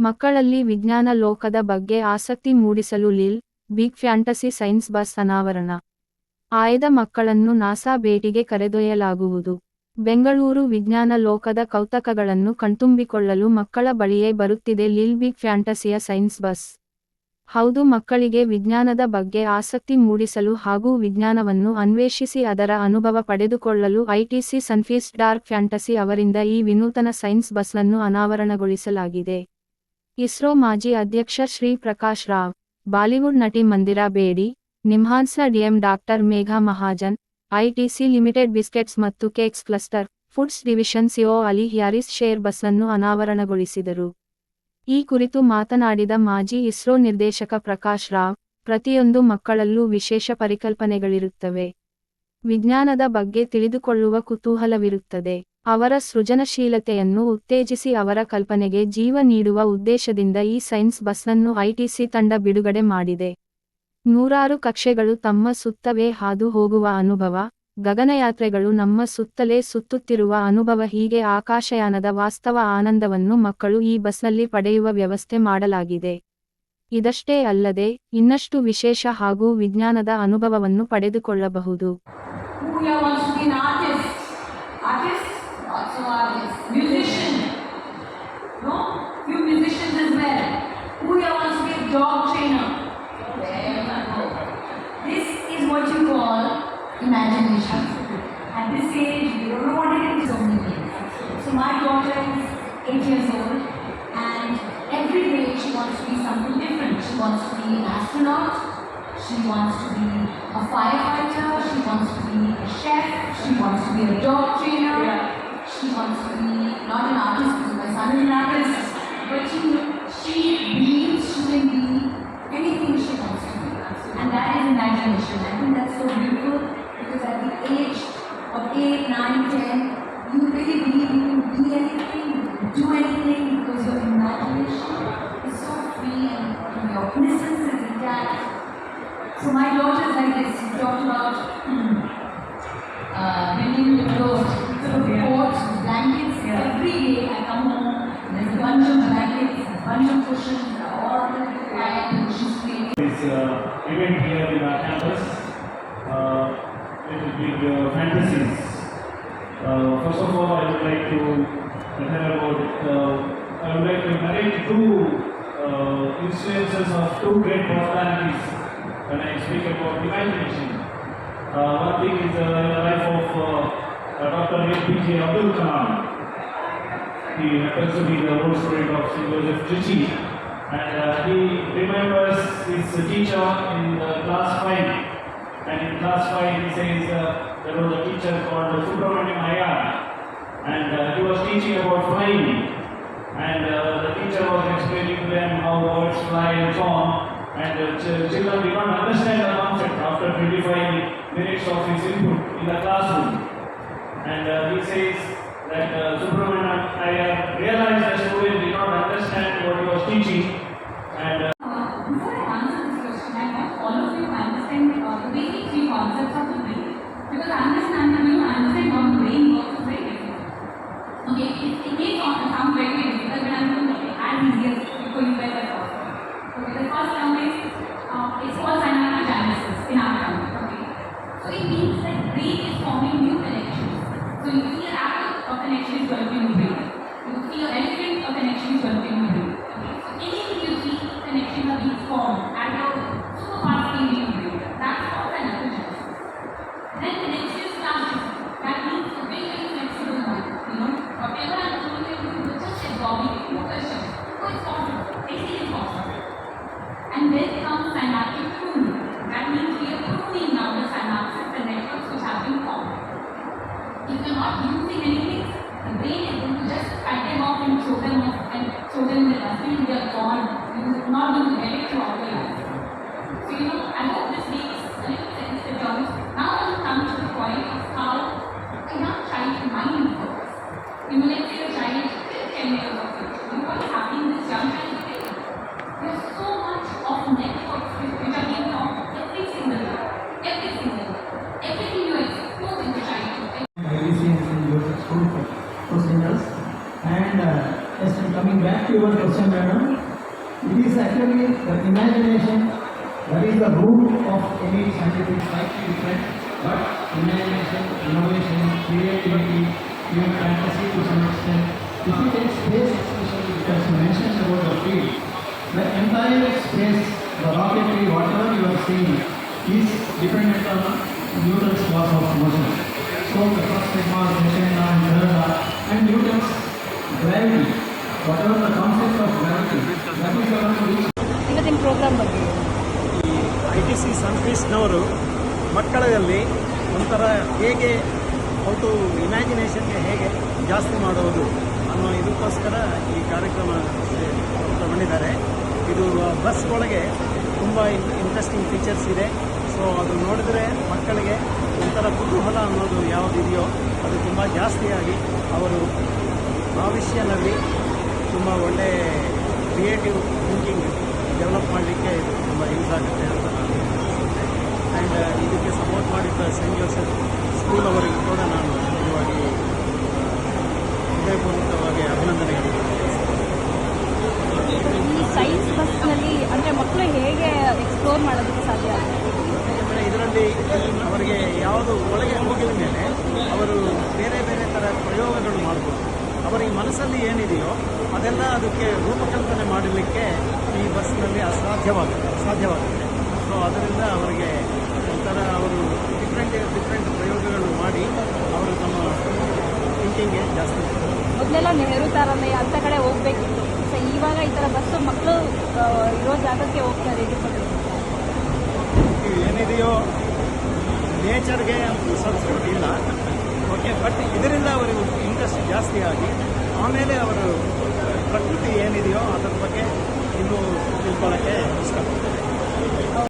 ಮಕ್ಕಳಲ್ಲಿ ವಿಜ್ಞಾನ ಲೋಕದ ಬಗ್ಗೆ ಆಸಕ್ತಿ ಮೂಡಿಸಲು Lil, Big fantasy science bus ಅನಾವರಣ. ಆಯ್ದ ಮಕ್ಕಳನ್ನು ನಾಸಾ ಭೇಟಿಗೆ ಕರೆದೊಯ್ಯಲಾಗುವುದು. ಬೆಂಗಳೂರು ವಿಜ್ಞಾನ ಲೋಕದ ಕೌತಕಗಳನ್ನು ಕಣ್ತುಂಬಿಕೊಳ್ಳಲು ಮಕ್ಕಳ ಬಳಿಯೇ ಬರುತ್ತಿದೆ ಲಿಲ್ ಬಿಗ್ ಫ್ಯಾಂಟಸಿಯ ಸೈನ್ಸ್ ಬಸ್. ಹೌದು, ಮಕ್ಕಳಿಗೆ ವಿಜ್ಞಾನದ ಬಗ್ಗೆ ಆಸಕ್ತಿ ಮೂಡಿಸಲು ಹಾಗೂ ವಿಜ್ಞಾನವನ್ನು ಅನ್ವೇಷಿಸಿ ಅದರ ಅನುಭವ ಪಡೆದುಕೊಳ್ಳಲು ಐಟಿಸಿ ಸನ್ಫೀಸ್ ಡಾರ್ಕ್ ಫ್ಯಾಂಟಸಿ ಅವರಿಂದ ಈ ವಿನೂತನ ಸೈನ್ಸ್ ಬಸ್ನನ್ನು ಅನಾವರಣಗೊಳಿಸಲಾಗಿದೆ. ಇಸ್ರೋ ಮಾಜಿ ಅಧ್ಯಕ್ಷ ಶ್ರೀ ಪ್ರಕಾಶ್ ರಾವ್, ಬಾಲಿವುಡ್ ನಟಿ Mandira Bedi ನಿಮ್ಹಾನ್ಸ್ನ DM doctor Megha Mahajan ITC limited biscuits ಮತ್ತು cakes cluster, foods division COO Ali Harris Shere ಬಸ್ನನ್ನು ಅನಾವರಣಗೊಳಿಸಿದರು. ಈ ಕುರಿತು ಮಾತನಾಡಿದ ಮಾಜಿ ಇಸ್ರೋ ನಿರ್ದೇಶಕ ಪ್ರಕಾಶ್ ರಾವ್, ಪ್ರತಿಯೊಂದು ಮಕ್ಕಳಲ್ಲೂ ವಿಶೇಷ ಪರಿಕಲ್ಪನೆಗಳಿರುತ್ತವೆ. ವಿಜ್ಞಾನದ ಬಗ್ಗೆ ತಿಳಿದುಕೊಳ್ಳುವ ಕುತೂಹಲವಿರುತ್ತದೆ. ಅವರ ಸೃಜನಶೀಲತೆಯನ್ನು ಉತ್ತೇಜಿಸಿ ಅವರ ಕಲ್ಪನೆಗೆ ಜೀವ ನೀಡುವ ಉದ್ದೇಶದಿಂದ ಈ ಸೈನ್ಸ್ ಬಸ್ನನ್ನು ಐಟಿಸಿ ತಂಡ ಬಿಡುಗಡೆ ಮಾಡಿದೆ. ನೂರಾರು ಕಕ್ಷೆಗಳು ತಮ್ಮ ಸುತ್ತವೇ ಹಾದು ಹೋಗುವ ಅನುಭವ, ಗಗನಯಾತ್ರೆಗಳು ನಮ್ಮ ಸುತ್ತಲೇ ಸುತ್ತುತ್ತಿರುವ ಅನುಭವ ಹೀಗೆ ಆಕಾಶಯಾನದ ವಾಸ್ತವ ಆನಂದವನ್ನು ಮಕ್ಕಳು ಈ ಬಸ್ನಲ್ಲಿ ಪಡೆಯುವ ವ್ಯವಸ್ಥೆ ಮಾಡಲಾಗಿದೆ. ಇದಷ್ಟೇ ಅಲ್ಲದೆ, ಇನ್ನಷ್ಟು ವಿಶೇಷ ಹಾಗೂ ವಿಜ್ಞಾನದ ಅನುಭವವನ್ನು ಪಡೆದುಕೊಳ್ಳಬಹುದು. Dog trainer? There you go. This is what you call imagination. At this age, we don't know what it is so many. So my daughter is eight years old and every day she wants to be something different. She wants to be an astronaut. She wants to be a firefighter. She wants to be a chef. She wants to be a dog trainer. She wants to be not an artist because my son is an artist, but she she believes she can be anything she wants to be, and that is imagination. I think that's so beautiful because at the age of eight, nine, ten, you really believe you can be anything, do anything because your imagination is so free and your innocence is intact. So my daughter is like this. You talked about uh, building the clothes, coats, blankets. Every day I come home, there's a bunch of blankets, event here in our campus uh, with big uh, fantasies. Uh, first of all, I would like to tell about, uh, I would like to narrate two uh, instances of two great personalities when I speak about imagination. Uh, one thing is uh, the life of uh, Dr. APJ Abdul Kalam. He happens to be the old student of St. Joseph Trichy and uh, he remembers his teacher in uh, class 5 and in class 5 he says uh, there was a teacher called Subramaniam Ayar and uh, he was teaching about flying. And uh, the teacher was explaining to them how birds fly and so on. And uh, ch- children did not understand the concept after 25 minutes of his input in the classroom. And uh, he says that uh, Subramaniam Iyer realized the student did not understand what he was teaching and uh, Before I answer this question, I want all of you to understand uh, the basic three concepts of the brain. Because understanding you understand how the brain works is very difficult. Okay, it, it may sound very, very difficult, but I'm going to make it as easy as for you guys as possible. Okay, the first term is uh, it's called synaptogenesis in our term. Okay, so it means that brain is forming new connections. So you see an a connection is developing in brain. You I hope this makes a little sense to terms. Now I will come to the point of how a young child's mind works. You know, let's say a child is 10 years of age. You know what is happening in young child's brain? There's so much of networks which are being formed every single day. Every single day. Everything you expose in the childhood. IBC and St. Joseph School for, for. And uh, coming back to your question, madam, It is actually the imagination that is the root of any scientific slightly different, but imagination, innovation, creativity, even fantasy to some extent. If you take space especially because you mentioned about the field, the entire space, the rocketry, whatever you are seeing, is dependent on Newton's laws of motion. So the first thing was law, and third law, and Newton's gravity, whatever the concept of gravity, that is the one which. Even in program. ಈ I T C ಸನ್ಫೀಸ್ನವರು ಮಕ್ಕಳಲ್ಲಿ ಒಂಥರ ಹೇಗೆ ಅವತ್ತು ಇಮ್ಯಾಜಿನೇಷನ್ಗೆ ಹೇಗೆ ಜಾಸ್ತಿ ಮಾಡೋದು ಅನ್ನೋ ಇದಕ್ಕೋಸ್ಕರ ಈ ಕಾರ್ಯಕ್ರಮ ತಗೊಂಡಿದ್ದಾರೆ ಇದು ಬಸ್ ಒಳಗೆ ತುಂಬ ಇಂಟ್ರೆಸ್ಟಿಂಗ್ ಫೀಚರ್ಸ್ ಇದೆ. ಸೊ ಅದು ನೋಡಿದ್ರೆ ಮಕ್ಕಳಿಗೆ ಒಂಥರ ಕುತೂಹಲ ಅನ್ನೋದು ಯಾವುದಿದೆಯೋ, ಅದು ತುಂಬ ಜಾಸ್ತಿಯಾಗಿ ಅವರು ಭವಿಷ್ಯನಲ್ಲಿ ತುಂಬ ಒಳ್ಳೆ ಕ್ರಿಯೇಟಿವ್ ಥಿಂಕಿಂಗ್ ಡೆವಲಪ್ ಮಾಡಲಿಕ್ಕೆ ಇದು ತುಂಬ ಯೂಸ್ ಆಗುತ್ತೆ ಅಂತ ನಾನು ಆ್ಯಂಡ್ ಇದಕ್ಕೆ ಸಪೋರ್ಟ್ ಮಾಡಿದ್ದ ಸೆಂಟ್ ಜೋಸೆಫ್ ಸ್ಕೂಲ್ ಅವರಿಗೂ ಕೂಡ ನಾನು ನಿಜವಾಗಿ ಹೃದಯಪೂರ್ವಕವಾಗಿ ಅಭಿನಂದನೆಗಳು. ಈ ಸೈನ್ಸ್ ಬಸ್ನಲ್ಲಿ ಅಂದರೆ ಮಕ್ಕಳು ಹೇಗೆ ಎಕ್ಸ್ಪ್ಲೋರ್ ಮಾಡೋದಕ್ಕೆ ಸಾಧ್ಯ? ಯಾಕೆಂದರೆ ಇದರಲ್ಲಿ ಅವರಿಗೆ ಯಾವುದು ಒಳಗೆ ಹೋಗಿದ ಮೇಲೆ ಅವರು ಬೇರೆ ಬೇರೆ ಥರ ಪ್ರಯೋಗಗಳು ಮಾಡ್ಬೋದು. ಅವರಿಗೆ ಮನಸ್ಸಲ್ಲಿ ಏನಿದೆಯೋ ಅದೆಲ್ಲ ಅದಕ್ಕೆ ರೂಪಕಲ್ಪನೆ ಮಾಡಲಿಕ್ಕೆ ಈ ಬಸ್ನಲ್ಲಿ ಅಸಾಧ್ಯವಾಗುತ್ತೆ ಅಸಾಧ್ಯವಾಗುತ್ತೆ. ಸೊ ಅದರಿಂದ ಅವರಿಗೆ ಒಂಥರ ಅವರು ಡಿಫ್ರೆಂಟ್ ಡಿಫ್ರೆಂಟ್ ಪ್ರಯೋಗಗಳು ಮಾಡಿ ಅವರು ತಮ್ಮ ಥಿಂಕಿಂಗ್ಗೆ ಜಾಸ್ತಿ ಮೊದಲೆಲ್ಲ ನೆಹರು ತಾರಾಲಯ ಅಂತ ಕಡೆ ಹೋಗ್ಬೇಕಿತ್ತು. ಸೊ ಇವಾಗ ಈ ಥರ ಬಸ್ಸು ಮಕ್ಕಳು ಇರೋ ಜಾಗಕ್ಕೆ ಹೋಗ್ತಾರೆ ಏನಿದೆಯೋ ನೇಚರ್ಗೆ ಸಂಸ್ಕೃತಿ ಇಲ್ಲ. ಓಕೆ ಬಟ್ ಇದರಿಂದ ಅವರಿಗೆ ಇಂಟ್ರೆಸ್ಟ್ ಜಾಸ್ತಿ ಆಗಿ ಆಮೇಲೆ ಅವರು ಪ್ರಕೃತಿ ಏನಿದೆಯೋ ಅದರ ಬಗ್ಗೆ 結構な感じですか?